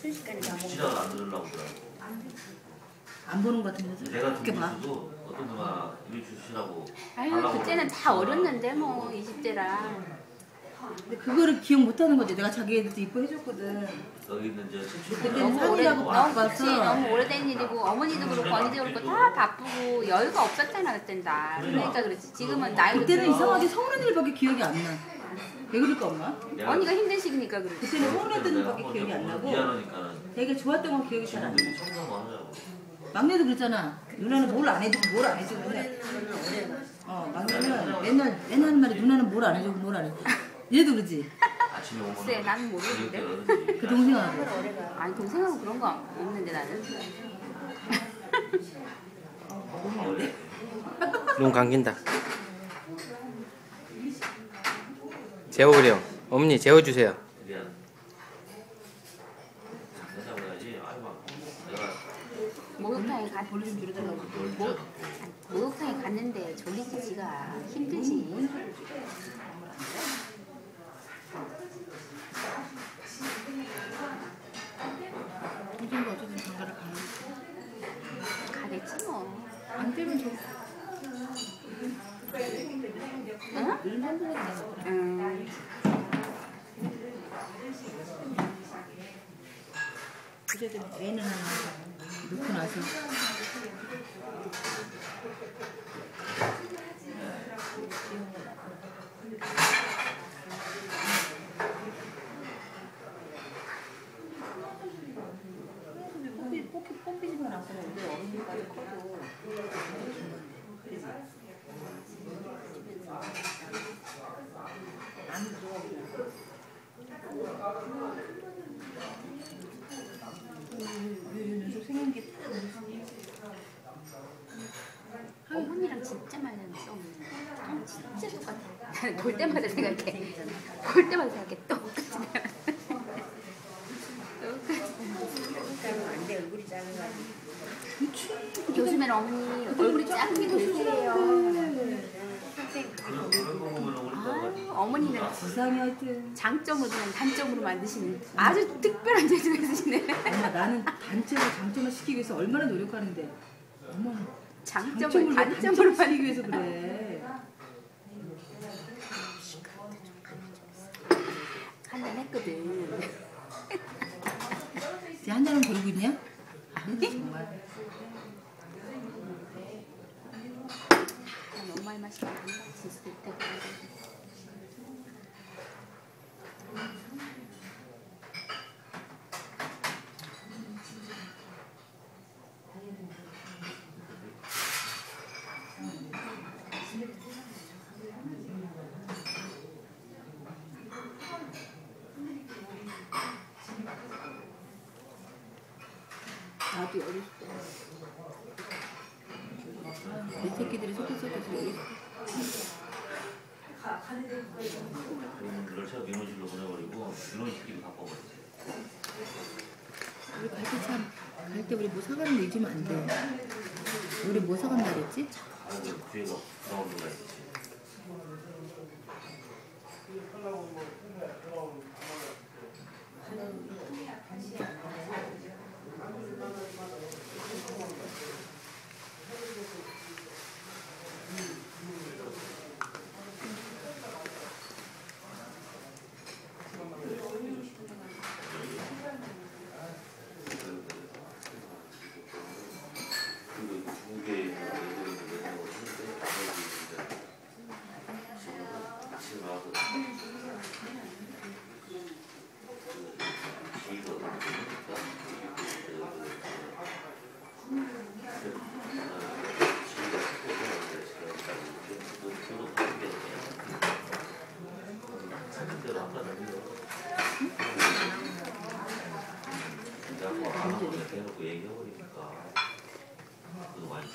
순식간에 다 먹어. 지나가 안 들으려고 그래. 안 보는 것 같은데 내가 그렇게 봐. 준비수도 어떤 누나 일 주시라고. 아유 달라고 그때는 다 그러고 어렸는데 뭐 20대라. 근데 그거를 기억 못하는 거지. 내가 자기 애들도 이뻐해줬거든. 여기는 이제 친척 그때는 산이라고 너무. 그치 너무 오래된 일이고 어머니도 그렇고 언니도 그렇고 다 바쁘고 여유가 없었잖아 그땐 다. 그러니까 그렇지. 지금은 나이도 그때는. 이상하게 서운한 일밖에 기억이 안 나. 왜 그럴까 엄마? 내가 언니가 힘든 시기니까 그렇지. 그때는 일밖에 한번 기억이 안좀 나고 미안하니까는 되게 좋았던 건 기억이 잘 안 나. 청소만 하자고. 막내도 그랬잖아. 누나는 뭘 안 해주고 뭘 안 해주고 그래. 어 막내는 맨날 맨날 하는 말이 누나는 뭘 안 해주고 뭘 안 해주고. 얘도 그러지. 아침에 오면 글쎄, 나는 모르겠는데. 그 동생하고. 아니 동생하고 그런 거 없는데 나는. 눈 감긴다. 재우래요. 어머니 재워주세요. 목욕탕에 가 볼륨 좀 줄여달라고. 목욕탕에 갔는데 졸리지 지가 힘들지. 어쨌든 장가를 가겠지 뭐. 안 되면 저 응? 요즘 산소가 나서 음. 어쨌든 애는 놓고 나서 뽀삐 뽀삐 뽀삐지만 않고 우리 어른들까지 커도 그지 안 들어 녀석 생긴 게 다. 어머니랑 진짜 많이 닮았어. 진짜 똑같아. 볼 때마다 생각해. 볼 때마다 생각해. 똑같이. 안 돼, 얼굴이 작아가지고. 요즘엔 어머니 얼굴이 작은 게 되세요. 아유, 어머니는 부상이 하여튼. 장점으로 그냥 단점으로 만드시는 아주 특별한 재주가 있으시네. 엄마 나는 단점을 장점을 시키기 위해서 얼마나 노력하는데 엄마 장점을 장점을 단점으로 단점을 만 시키기 위해서 그래 한잔 했거든. 이제 한 잔은 버리고 있냐? 아니 정말 난 엄마의 맛이 나는 진짜 그때. 나도 어렸을 때 내 새끼들이 속고 속고서 어렸을 그걸 제가 민원실로 보내버리고 민원시키고 바꿔버렸어요. 우리 갈 때 참 갈 때 우리 뭐 사가는 거 잊으면 안 돼 우리 뭐 사간다 그랬지? 아이고 뒤에가 브라운드가 있지. 그리고 두 개의 애들이 있는데 아버지 이제 집에 와서 거기서 대놓고 얘기해버리니까 그거 많이